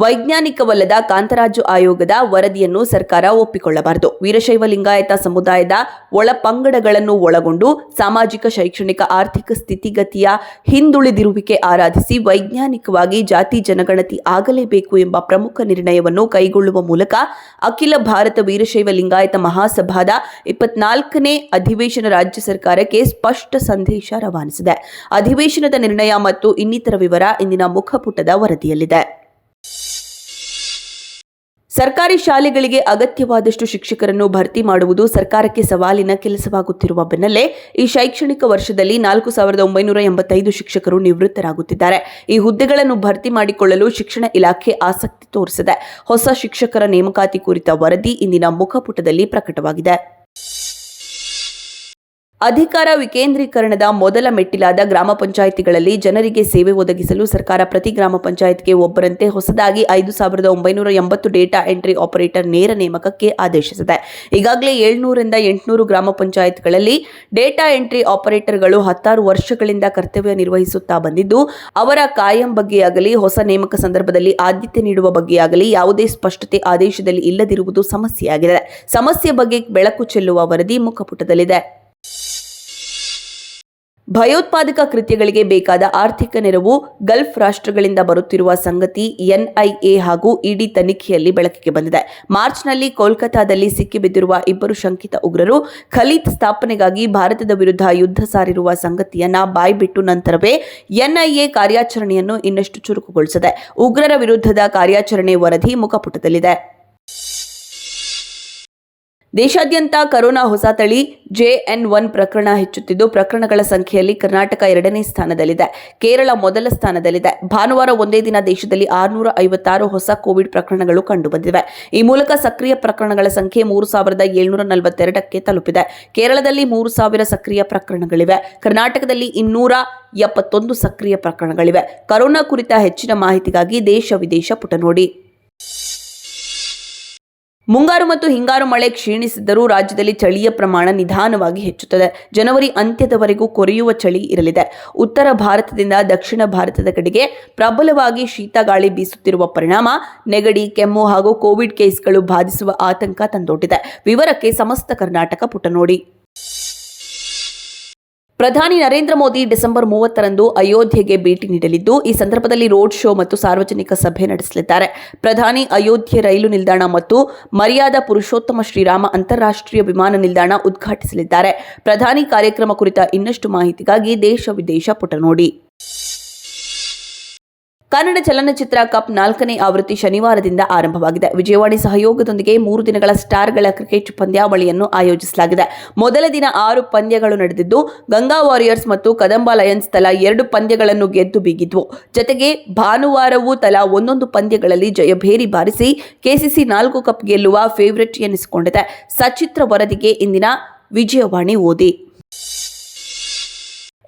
ವೈಜ್ಞಾನಿಕವಲ್ಲದ ಕಾಂತರಾಜು ಆಯೋಗದ ವರದಿಯನ್ನು ಸರ್ಕಾರ ಒಪ್ಪಿಕೊಳ್ಳಬಾರದು. ವೀರಶೈವ ಲಿಂಗಾಯತ ಸಮುದಾಯದ ಒಳಪಂಗಡಗಳನ್ನು ಒಳಗೊಂಡು ಸಾಮಾಜಿಕ, ಶೈಕ್ಷಣಿಕ, ಆರ್ಥಿಕ ಸ್ಥಿತಿಗತಿಯ ಹಿಂದುಳಿದಿರುವಿಕೆ ಆರಾಧಿಸಿ ವೈಜ್ಞಾನಿಕವಾಗಿ ಜಾತಿ ಜನಗಣತಿ ಆಗಲೇಬೇಕು ಎಂಬ ಪ್ರಮುಖ ನಿರ್ಣಯವನ್ನು ಕೈಗೊಳ್ಳುವ ಮೂಲಕ ಅಖಿಲ ಭಾರತ ವೀರಶೈವ ಲಿಂಗಾಯತ ಮಹಾಸಭಾದ ಇಪ್ಪತ್ನಾಲ್ಕನೇ ಅಧಿವೇಶನ ರಾಜ್ಯ ಸರ್ಕಾರಕ್ಕೆ ಸ್ಪಷ್ಟ ಸಂದೇಶ ರವಾನಿಸಿದೆ. ಅಧಿವೇಶನದ ನಿರ್ಣಯ ಮತ್ತು ಇನ್ನಿತರ ವಿವರ ಇಂದಿನ ಮುಖಪುಟದ ವರದಿಯಲ್ಲಿದೆ. ಸರ್ಕಾರಿ ಶಾಲೆಗಳಿಗೆ ಅಗತ್ಯವಾದಷ್ಟು ಶಿಕ್ಷಕರನ್ನು ಭರ್ತಿ ಮಾಡುವುದು ಸರ್ಕಾರಕ್ಕೆ ಸವಾಲಿನ ಕೆಲಸವಾಗುತ್ತಿರುವ ಬೆನ್ನಲ್ಲೇ ಈ ಶೈಕ್ಷಣಿಕ ವರ್ಷದಲ್ಲಿ ನಾಲ್ಕು ಸಾವಿರದ ಒಂಬೈನೂರ ಎಂಬತ್ತೈದು ಶಿಕ್ಷಕರು ನಿವೃತ್ತರಾಗುತ್ತಿದ್ದಾರೆ. ಈ ಹುದ್ದೆಗಳನ್ನು ಭರ್ತಿ ಮಾಡಿಕೊಳ್ಳಲು ಶಿಕ್ಷಣ ಇಲಾಖೆ ಆಸಕ್ತಿ ತೋರಿಸಿದೆ. ಹೊಸ ಶಿಕ್ಷಕರ ನೇಮಕಾತಿ ಕುರಿತ ವರದಿ ಇಂದಿನ ಮುಖಪುಟದಲ್ಲಿ ಪ್ರಕಟವಾಗಿದೆ. ಅಧಿಕಾರ ವಿಕೇಂದ್ರೀಕರಣದ ಮೊದಲ ಮೆಟ್ಟಿಲಾದ ಗ್ರಾಮ ಪಂಚಾಯಿತಿಗಳಲ್ಲಿ ಜನರಿಗೆ ಸೇವೆ ಒದಗಿಸಲು ಸರ್ಕಾರ ಪ್ರತಿ ಗ್ರಾಮ ಪಂಚಾಯತ್ಗೆ ಒಬ್ಬರಂತೆ ಹೊಸದಾಗಿ ಐದು ಸಾವಿರದ ಒಂಬೈನೂರ ಎಂಬತ್ತು ಡೇಟಾ ಎಂಟ್ರಿ ಆಪರೇಟರ್ ನೇರ ನೇಮಕಕ್ಕೆ ಆದೇಶಿಸಿದೆ. ಈಗಾಗಲೇ ಏಳ್ನೂರಿಂದ ಎಂಟುನೂರು ಗ್ರಾಮ ಪಂಚಾಯತ್ಗಳಲ್ಲಿ ಡೇಟಾ ಎಂಟ್ರಿ ಆಪರೇಟರ್ಗಳು ಹತ್ತಾರು ವರ್ಷಗಳಿಂದ ಕರ್ತವ್ಯ ನಿರ್ವಹಿಸುತ್ತಾ ಬಂದಿದ್ದು, ಅವರ ಕಾಯಂ ಬಗ್ಗೆಯಾಗಲಿ ಹೊಸ ನೇಮಕ ಸಂದರ್ಭದಲ್ಲಿ ಆದ್ಯತೆ ನೀಡುವ ಬಗ್ಗೆಯಾಗಲಿ ಯಾವುದೇ ಸ್ಪಷ್ಟತೆ ಆದೇಶದಲ್ಲಿ ಇಲ್ಲದಿರುವುದು ಸಮಸ್ಯೆಯಾಗಿದೆ. ಸಮಸ್ಯೆ ಬಗ್ಗೆ ಬೆಳಕು ಚೆಲ್ಲುವ ವರದಿ ಮುಖಪುಟದಲ್ಲಿದೆ. ಭಯೋತ್ಪಾದಕ ಕೃತ್ಯಗಳಿಗೆ ಬೇಕಾದ ಆರ್ಥಿಕ ನೆರವು ಗಲ್ಫ್ ರಾಷ್ಟ್ರಗಳಿಂದ ಬರುತ್ತಿರುವ ಸಂಗತಿ ಎನ್ಐಎ ಹಾಗೂ ಇಡಿ ತನಿಖೆಯಲ್ಲಿ ಬೆಳಕಿಗೆ ಬಂದಿದೆ. ಮಾರ್ಚ್ನಲ್ಲಿ ಕೋಲ್ಕತ್ತಾದಲ್ಲಿ ಸಿಕ್ಕಿಬಿದ್ದಿರುವ ಇಬ್ಬರು ಶಂಕಿತ ಉಗ್ರರು ಖಲೀದ್ ಸ್ಥಾಪನೆಗಾಗಿ ಭಾರತದ ವಿರುದ್ಧ ಯುದ್ಧ ಸಾರಿರುವ ಸಂಗತಿಯನ್ನ ಬಾಯ್ಬಿಟ್ಟು ನಂತರವೇ ಎನ್ಐಎ ಕಾರ್ಯಾಚರಣೆಯನ್ನು ಇನ್ನಷ್ಟು ಚುರುಕುಗೊಳಿಸಿದೆ. ಉಗ್ರರ ವಿರುದ್ಧದ ಕಾರ್ಯಾಚರಣೆ ವರದಿ ಮುಖಪುಟದಲ್ಲಿದೆ. ದೇಶಾದ್ಯಂತ ಕರೋನಾ ಹೊಸ ತಳಿ ಜೆಎನ್ ಒನ್ ಪ್ರಕರಣ ಹೆಚ್ಚುತ್ತಿದ್ದು, ಪ್ರಕರಣಗಳ ಸಂಖ್ಯೆಯಲ್ಲಿ ಕರ್ನಾಟಕ ಎರಡನೇ ಸ್ಥಾನದಲ್ಲಿದೆ. ಕೇರಳ ಮೊದಲ ಸ್ಥಾನದಲ್ಲಿದೆ. ಭಾನುವಾರ ಒಂದೇ ದಿನ ದೇಶದಲ್ಲಿ ಆರುನೂರ ಐವತ್ತಾರು ಹೊಸ ಕೋವಿಡ್ ಪ್ರಕರಣಗಳು ಕಂಡುಬಂದಿವೆ. ಈ ಮೂಲಕ ಸಕ್ರಿಯ ಪ್ರಕರಣಗಳ ಸಂಖ್ಯೆ ಮೂರು ಸಾವಿರದ ಏಳ್ನೂರ ನಲವತ್ತೆರಡಕ್ಕೆ ತಲುಪಿದೆ. ಕೇರಳದಲ್ಲಿ ಮೂರು ಸಾವಿರ ಸಕ್ರಿಯ ಪ್ರಕರಣಗಳಿವೆ. ಕರ್ನಾಟಕದಲ್ಲಿ ಇನ್ನೂರ ಎಪ್ಪತ್ತೊಂದು ಸಕ್ರಿಯ ಪ್ರಕರಣಗಳಿವೆ. ಕರೋನಾ ಕುರಿತ ಹೆಚ್ಚಿನ ಮಾಹಿತಿಗಾಗಿ ದೇಶ ವಿದೇಶ ಪುಟ ನೋಡಿ ಮುಂಗಾರು ಮತ್ತು ಹಿಂಗಾರು ಮಳೆ ಕ್ಷೀಣಿಸಿದ್ದರೂ ರಾಜ್ಯದಲ್ಲಿ ಚಳಿಯ ಪ್ರಮಾಣ ನಿಧಾನವಾಗಿ ಹೆಚ್ಚುತ್ತದೆ. ಜನವರಿ ಅಂತ್ಯದವರೆಗೂ ಕೊರೆಯುವ ಚಳಿ ಇರಲಿದೆ. ಉತ್ತರ ಭಾರತದಿಂದ ದಕ್ಷಿಣ ಭಾರತದ ಕಡೆಗೆ ಪ್ರಬಲವಾಗಿ ಶೀತ ಗಾಳಿ ಬೀಸುತ್ತಿರುವ ಪರಿಣಾಮ ನೆಗಡಿ, ಕೆಮ್ಮು ಹಾಗೂ ಕೋವಿಡ್ ಕೇಸ್ಗಳು ಬಾಧಿಸುವ ಆತಂಕ ತಂದೊಡ್ಡಿದೆ. ವಿವರಕ್ಕೆ ಸಮಸ್ತ ಕರ್ನಾಟಕ ಪುಟ ನೋಡಿ ಪ್ರಧಾನಿ ನರೇಂದ್ರ ಮೋದಿ ಡಿಸೆಂಬರ್ ಮೂವತ್ತರಂದು ಅಯೋಧ್ಯೆಗೆ ಭೇಟಿ ನೀಡಲಿದ್ದು, ಈ ಸಂದರ್ಭದಲ್ಲಿ ರೋಡ್ ಶೋ ಮತ್ತು ಸಾರ್ವಜನಿಕ ಸಭೆ ನಡೆಸಲಿದ್ದಾರೆ. ಪ್ರಧಾನಿ ಅಯೋಧ್ಯೆ ರೈಲು ನಿಲ್ದಾಣ ಮತ್ತು ಮರ್ಯಾದಾ ಪುರುಷೋತ್ತಮ ಶ್ರೀರಾಮ ಅಂತಾರಾಷ್ಟ್ರೀಯ ವಿಮಾನ ನಿಲ್ದಾಣ ಉದ್ಘಾಟಿಸಲಿದ್ದಾರೆ. ಪ್ರಧಾನಿ ಕಾರ್ಯಕ್ರಮ ಕುರಿತ ಇನ್ನಷ್ಟು ಮಾಹಿತಿಗಾಗಿ ದೇಶ ವಿದೇಶ ಪುಟ ನೋಡಿ ಕನ್ನಡ ಚಲನಚಿತ್ರ ಕಪ್ ನಾಲ್ಕನೇ ಆವೃತ್ತಿ ಶನಿವಾರದಿಂದ ಆರಂಭವಾಗಿದೆ. ವಿಜಯವಾಣಿ ಸಹಯೋಗದೊಂದಿಗೆ ಮೂರು ದಿನಗಳ ಸ್ಟಾರ್ಗಳ ಕ್ರಿಕೆಟ್ ಪಂದ್ಯಾವಳಿಯನ್ನು ಆಯೋಜಿಸಲಾಗಿದೆ. ಮೊದಲ ದಿನ ಆರು ಪಂದ್ಯಗಳು ನಡೆದಿದ್ದು, ಗಂಗಾ ವಾರಿಯರ್ಸ್ ಮತ್ತು ಕದಂಬ ಲಯನ್ಸ್ ತಲಾ ಎರಡು ಪಂದ್ಯಗಳನ್ನು ಗೆದ್ದು ಬೀಗಿದ್ವು. ಜತೆಗೆ ಭಾನುವಾರವೂ ತಲಾ ಒಂದೊಂದು ಪಂದ್ಯಗಳಲ್ಲಿ ಜಯಭೇರಿ ಬಾರಿಸಿ ಕೆಸಿಸಿ ನಾಲ್ಕು ಕಪ್ ಗೆಲ್ಲುವ ಫೇವರಿಟ್ ಎನಿಸಿಕೊಂಡಿದೆ. ಸಚಿತ್ರ ವರದಿಗೆ ಇಂದಿನ ವಿಜಯವಾಣಿ ಓದಿ.